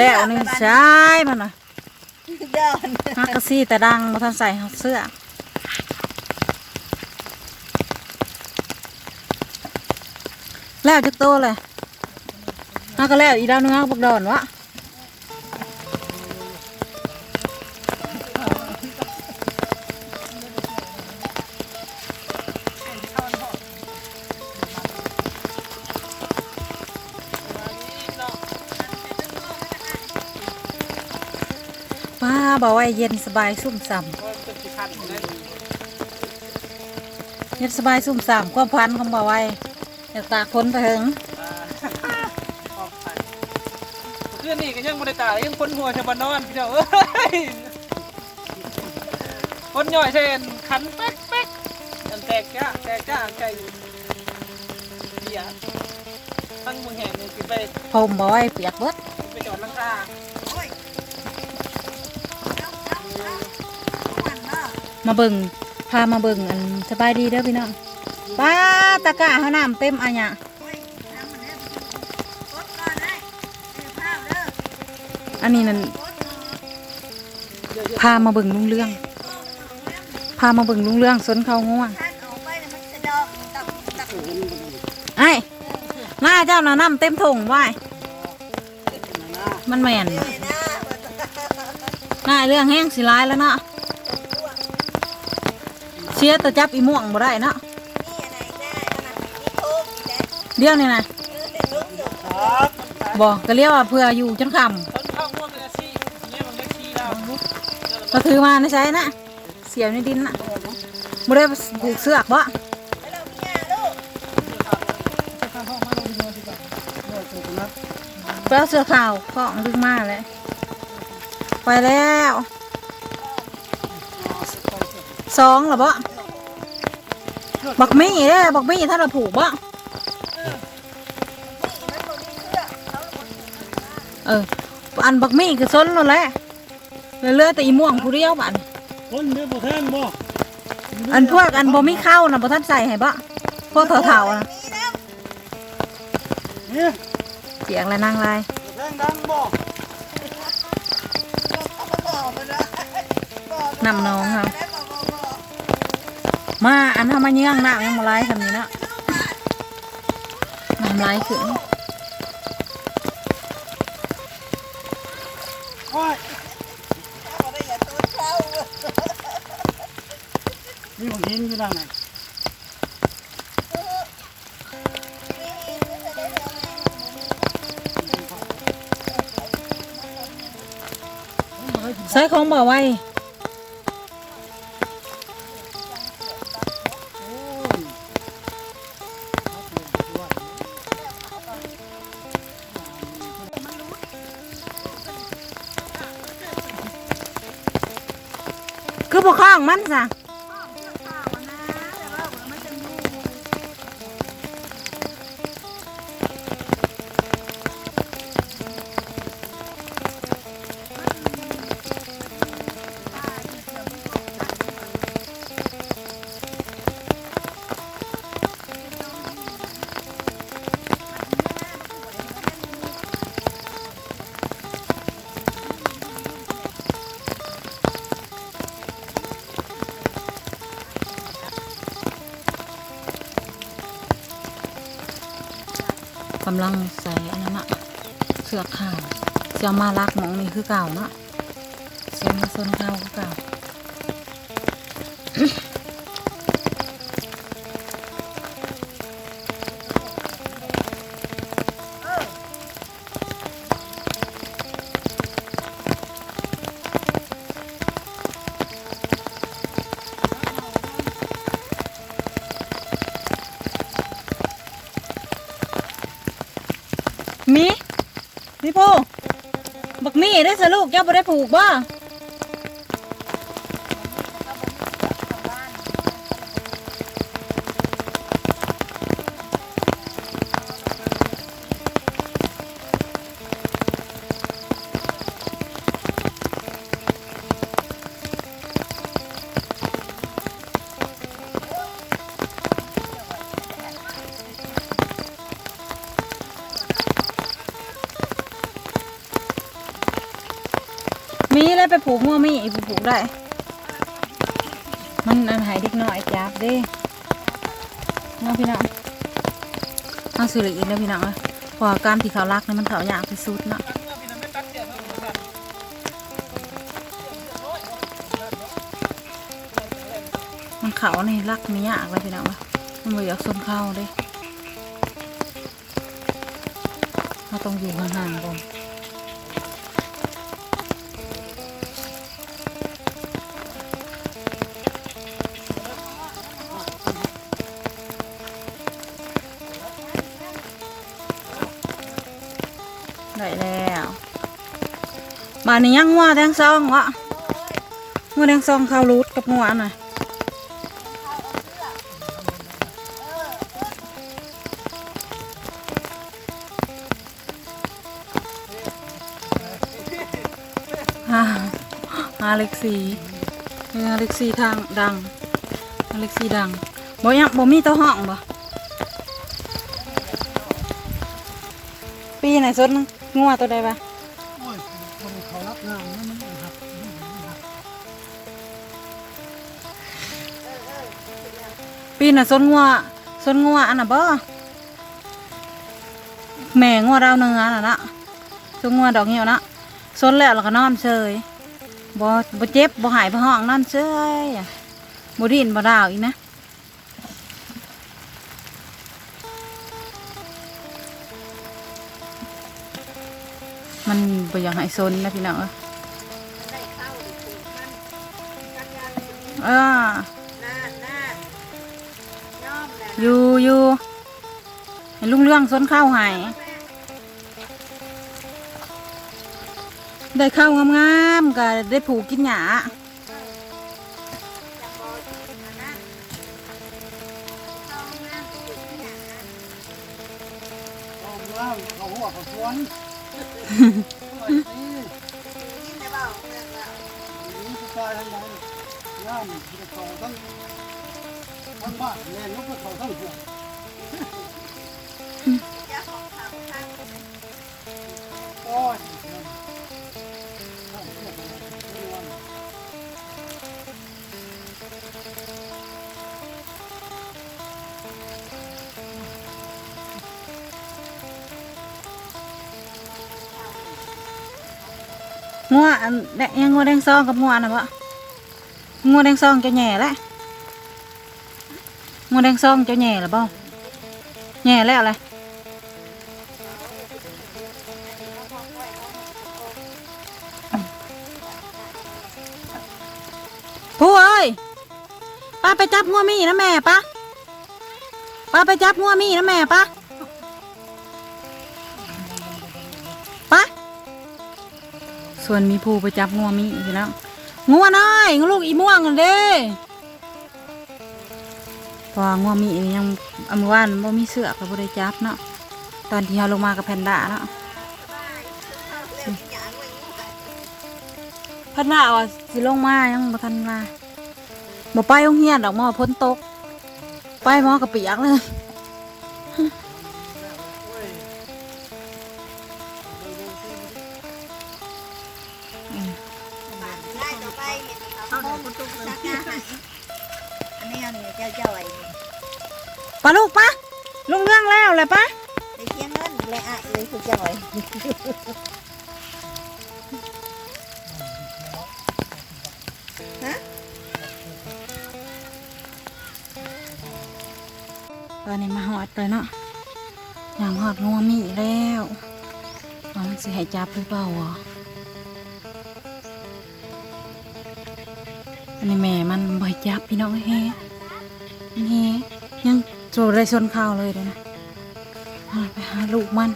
แล้วนี่ใช่มันน่ะเดินฮักกะซี่แต่ดังมาทันใส่เสื้อแล้วจักโตเลยฮักก็แล้วอีดาวนึงฮักบักดอนวะ มาบอกว่าเย็นสบายซุ่มซ่ำเย็นสบายซุ่มซ่ำความพันของบ่าวไว้อยากตากคนไปถึงเพื่อนนี่ก็ยังบริตายยังคนหัวชาวบ้านนอนพี่เจ้าเอ้ยคนย่อยเช่นขันเป๊กเป๊กอันแตกจ้าแตกจ้าไก่เบียร์ทั้งมึงแห่งมึงกินไปผมบ่าวไว้เปียกเบิดไปจอดลังคา มาเบิ่งพามาเบิ่งอันสบายดีเด้อพี่น้องป้าตะกร้าเฮาน้ำเต็มอันเนี้ยอันนี้นั่นพามาเบิ่งลุงเรื่อง พามาเบิ่งลุงเรื่องสนเขาง่วงไอ้หน้าเจ้าน่ะน้ำเต็มถุงไว้มันแม่นหน้าเรื่องแห้งสิร้ายแล้วเนาะ ชียร์แตะจับอีม่วงบ่ได้เนาะเดี๋ยวนี่นะบอกก็เรียกว่าเพื่ออยู่จนค่คนเข้าง่วงเป็นอาชีพเนี่ยมันได้ชีแล้วำก็ถือมาในใช้นะเสียบในดินนะบ่ได้ผูกเสือกบ่ไปเอาเสือขาวของดึงมาเลยไปแล้วสองเหรอบ่ บักมี่เด้บักมี่ถ้าเราผูกบ่เออ อันบักมี่คือซ้นแล้วแหละเหลือแต่อีม่วงผู้เดียวบัดคนเด้อบ่แทนบ่อันพวกอันบ่มีเข้านะบ่ทันใส่ให้บ่พวกเถาๆนะเนี่ยเสียงและนั่งลายบ่แทงดังบ่นำน้องครับ มาอันทำมาเยื่องหน้ายังมาลายทำนี้เนาะน้ำลายขึ้นโอ้ยมีของหินอยู่ด้านไหนใส่ของบ่ไว้ องมันซะ กำลังใส่อันนั้นอะเสือกขาวเสียมาลักมองนี่คือเก่าเนาะเสียมาโซนเก่าคือเก่า ได้สลูกเจ้าบ่ได้ผูกบ่ ไปผูกงัวมีอีกผูกได้ มันอันหายด็กน้อยจับเด้น้องพี่น้องเอาสื่ออีกแล้วพี่น้องเอ้ยเพราะว่าการที่เขารักนี่มันเขายากที่สุดเนาะมันเขาในรักนี่ยากเลยพี่น้องเอ้ยมันบ่อยากสนเข้าเด้เราต้องอยู่ห่างๆก่อน ได้แล้วบานนี้ยังงัวแดงซองวะงัวแดงซองข้าวรูดกับงัวอันน่ะฮ่าอาเล็กซีเอาเล็กซีทางดังอาเล็กซีดังบ่ยังบ่มีเต้าห้องบ่ปีไหนสดงั งัวตัวใดบ่โอ้ยคนเขารับงานนั่นมันหักปีน่ะสดงัวสดงัวอันน่ะบ่แม่งัวดาวเนื้อน่ะนะสดงัวดอกเหี่ยวนะสดแล้วแล้วก็นอนเฉยบ่บ่เจ็บบ่หายบ่ห้องนอนเฉยบ่ดินบ่ดาวอีกนะ มันบ่อยากให้ซนนะพี่น้องเอ้ยอ่าอยู่อยู่ให้ลุงเรื่องซนข้าวใหายได้ข้าวงามๆก็ได้ผูกกินหยาเขาล่างเขาหัวเขาสวน นี่ผู้ชายทั้งนั้นย่ามเงัวอันแดงยังงัวแดงซองกับงัวน่ะบ่งัวแดงซองจะแหน่แล้วงัวแดงซองจะแหน่แล้วบ่แหน่แล้วอะไรผู้เอ้ยป้าไปจับงัวมี่นะแม่ป้าป้าไปจับงัวมี่นะแม่ป้าป้า ส่วนมีผู้ไปจับงัวมีอีกแล้วงัวน้อยงัวลูกอีม่วงกันเด้พองัวมีนี่ยังอำวานบ่มีเสือกก็บ่ได้จับเนาะตอนที่เราลงมากับแพนด้าเนาะแพนด้าว่าสิลงมายังบ่ทันมาบ่ไปโรงเรียนดอกมอพ้นตก ไปมอกระเปียกเลย ปะลูกปะลุงเรื่องแล้วแหละปะได้เชียงเงินเลยอะเลยคือเจ้าไอ้ตอนนี้มาหอดเลยเนาะอย่างหอดงัวมีแล้วว่ามันสิให้จับหรือเปล่าวะอันนี้แม่มันบ่ให้จับพี่น้องเฮ้มันเฮ้ยังโจดได้ชนข้าวเลยเดี๋ยวนะไปหาลูกมัน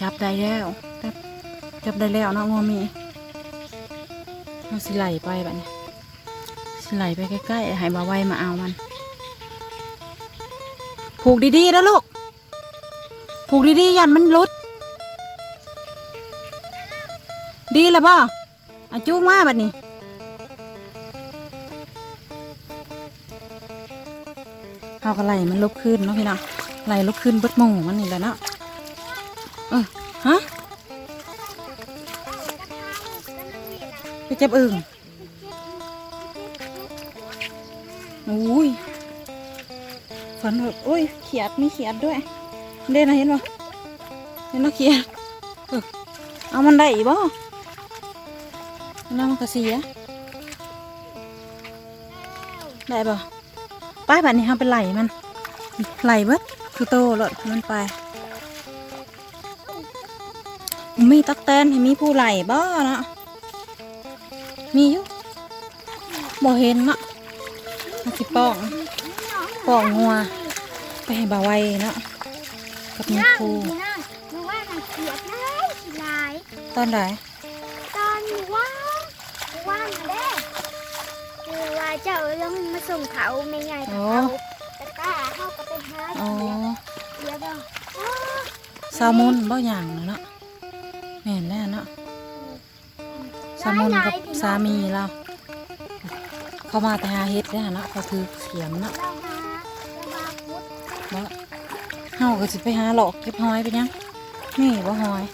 จับได้แล้ว จับจับได้แล้วเนาะงัวมีเราสิไหลไปแบบนี้สิไหลไปใกล้ๆให้มาไวมาเอามัน ผูกดีๆนะลูก ผูกดีๆยันมันลุด ดีแล้วบ่อาจุกมาบัดนี้ เอากระไหลมันลุกขึ้นเนาะพี่เนาะไหลลุกขึ้นเบิดหมูมันนี่แหละเนาะเออฮะไปเจ็บอึ่งอุ้ยฝนแบบอุ้ยเขียดไม่เขียดด้วย เด่นนะเห็นป่เห็นนาะเขียดเอามันได้บ่น้ำมันก็เสียได้ป่ป้ายแบบนี้เขาไปไหลมันไหลเบิดคือโตเลยมันไปมีตักแตนให้มีผู้ไหลบ่เนาะมีอยู่บ่เห็นเนาะมันสิป้องป้องงัวไปให้บ่าวไว้เนาะ กับมีครูนะหนูว่ามันเกลียดนะสิลาย ตอนไหนตอนหนูว่าหนูว่าเด้คือว่าเจ้าลงมาส่งเขาไม่ไงเขาตะกร้าเข้าก็ไปหาอ๋อเดี๋ยวบ้างซามุนบ่อย่างเนาะแม่นแล้วเนาะซามุนกับสามีเราเขามาแต่หาเฮ็ดเด้อเนาะเขาถือเขียมเนาะเราม เฮาก็สิไปหาหลอกเก็บหอยไปยังนี่บ่หอย